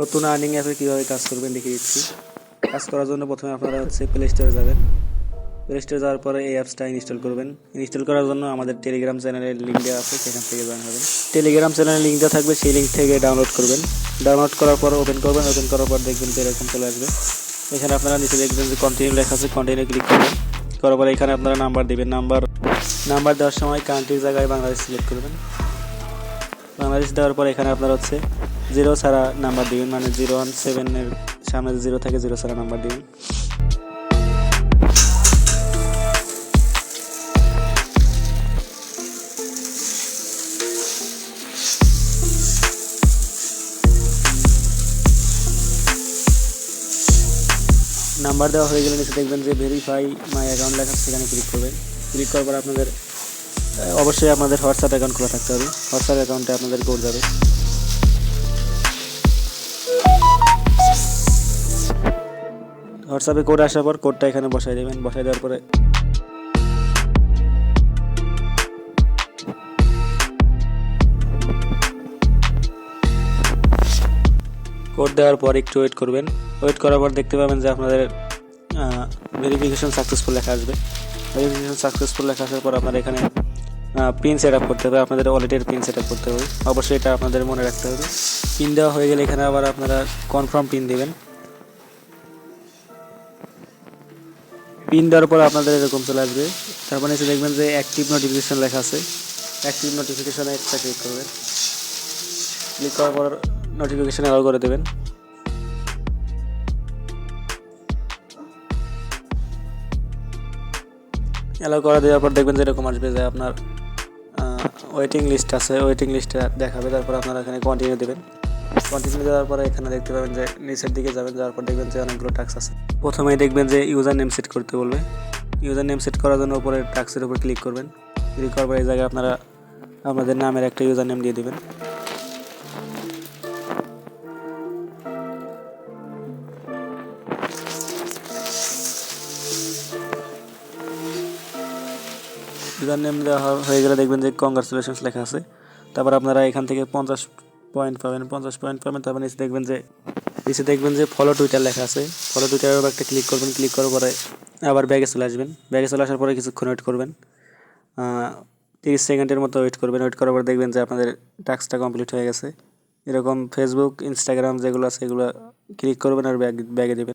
নতুন আর্নিং অ্যাপে কীভাবে কাজ করবেন দেখিয়ে দিচ্ছি। কাজ করার জন্য প্রথমে আপনারা হচ্ছে প্লে স্টোরে যাবেন। প্লে স্টোরে যাওয়ার পরে এই অ্যাপসটা ইনস্টল করবেন। ইনস্টল করার জন্য আমাদের টেলিগ্রাম চ্যানেলের লিঙ্ক দেওয়া আছে, সেখান থেকে জয়েন হবেন। টেলিগ্রাম চ্যানেলের লিঙ্ক দেওয়া থাকবে, সেই লিঙ্ক থেকে ডাউনলোড করবেন। ডাউনলোড করার পর ওপেন করবেন ওপেন করার পর দেখবেন যে এরকম চলে আসবে। এখানে আপনারা নিচে দেখবেন যে কন্টিনিউ লেখা আছে কন্টিনিউ ক্লিক করবেন। করার পরে এখানে আপনারা নাম্বার দিবেন। নাম্বার নাম্বার দেওয়ার সময় কান্ট্রির জায়গায় বাংলাদেশ সিলেক্ট করবেন। বাংলাদেশ দেওয়ার পর এখানে আপনার হচ্ছে জিরো ছাড়া নাম্বার দিবেন মানে জিরো ওয়ান সেভেনের সামনে জিরো থাকে, জিরো ছাড়া নাম্বার দিবেন। নাম্বার দেওয়া হয়ে গেলে নিচে দেখবেন যে ভেরিফাই মাই অ্যাকাউন্ট লেখা সেখানে ক্লিক করবেন। ক্লিক করার পর আপনাদের, অবশ্যই আপনাদের হোয়াটসঅ্যাপ অ্যাকাউন্ট খোলা থাকতে হবে। হোয়াটসঅ্যাপ অ্যাকাউন্টে আপনাদের কোড যাবে। হোয়াটসঅ্যাপে কোড আসার পর কোডটা এখানে বসাই দেবেন, বসাই দেওয়ার পরে কোড দেওয়ার পর একটু ওয়েট করবেন। ওয়েট করার পর দেখতে পাবেন যে আপনাদের ভেরিফিকেশন সাকসেসফুল লেখা আসবে। ভেরিফিকেশন সাকসেসফুল লেখা আসার পর আপনার এখানে পিন সেট আপ করতে হবে, আপনাদের ওয়ালেটের পিন সেট আপ করতে হবে। অবশ্যই এটা আপনাদের মনে রাখতে হবে। পিন দেওয়া হয়ে গেলে এখানে আবার আপনারা কনফার্ম পিন দেবেন। পিন দেওয়ার পর আপনাদের এরকম চলে আসবে। তারপর এসে দেখবেন যে অ্যাক্টিভ নোটিফিকেশন লেখা আছে। অ্যাক্টিভ নোটিফিকেশনে একটা ক্লিক করবেন। ক্লিক করার পর নোটিফিকেশন অ্যালাউ করে দেবেন। অ্যালাউ করে দেওয়ার পর দেখবেন যে এরকম আসবে যে আপনার ওয়েটিং লিস্ট আছে। ওয়েটিং লিস্টে দেখাবে, তারপর আপনারা এখানে কন্টিনিউ দেবেন। কন্টিনিউ দেওয়ার পরে এখানে দেখতে পাবেন যে নিচের দিকে যাবেন, যাওয়ার পর দেখবেন যে অনেকগুলো টাস্ক আছে। প্রথমেই দেখবেন যে ইউজার নেম সেট করতে বলবে। ইউজার নেম সেট করার জন্য উপরে টাক্সের উপর ক্লিক করবেন। ক্লিক করার পর এই জায়গায় আপনারা আপনাদের নামের একটা ইউজার নেম দিয়ে দেবেন। ইউজার নেম দেওয়া হয়ে গেলে দেখবেন যে কংগ্রাচুলেশনস লেখা আছে। তারপর আপনারা এখান থেকে পঞ্চাশ পয়েন্ট পাবেন। পঞ্চাশ পয়েন্ট পাবেন, তারপর নিচে দেখবেন যে নিচে দেখবেন যে ফলো টুইটার লেখা আছে। ফলো টুইটারের উপর একটা ক্লিক করবেন ক্লিক করার পরে আবার ব্যাগে চলে আসবেন। ব্যাগে চলে আসার পরে কিছুক্ষণ ওয়েট করবেন। তিরিশ সেকেন্ডের মতো ওয়েট করবেন। ওয়েট করার পর দেখবেন যে আপনাদের টাস্কটা কমপ্লিট হয়ে গেছে। এরকম ফেসবুক ইনস্টাগ্রাম যেগুলো আছে, এগুলো ক্লিক করবেন আর ব্যাগ ব্যাগে দেবেন।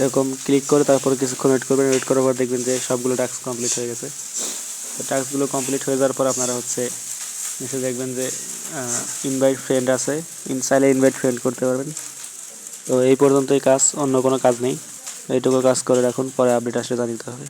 এরকম ক্লিক করে তারপর কিছুক্ষণ ওয়েট করবেন ওয়েট করার পর দেখবেন যে সবগুলো টাস্ক কমপ্লিট হয়ে গেছে। তো টাস্কগুলো কমপ্লিট হয়ে যাওয়ার পর আপনারা হচ্ছে এসে দেখবেন যে ইনভাইট ফ্রেন্ড আছে। ইনসাইলে ইনভাইট ফ্রেন্ড করতে পারবেন। তো এই পর্যন্তই কাজ, অন্য কোনো কাজ নেই। এইটুকু কাজ করে রাখুন, পরে আপডেট আসলে জানিতে হবে।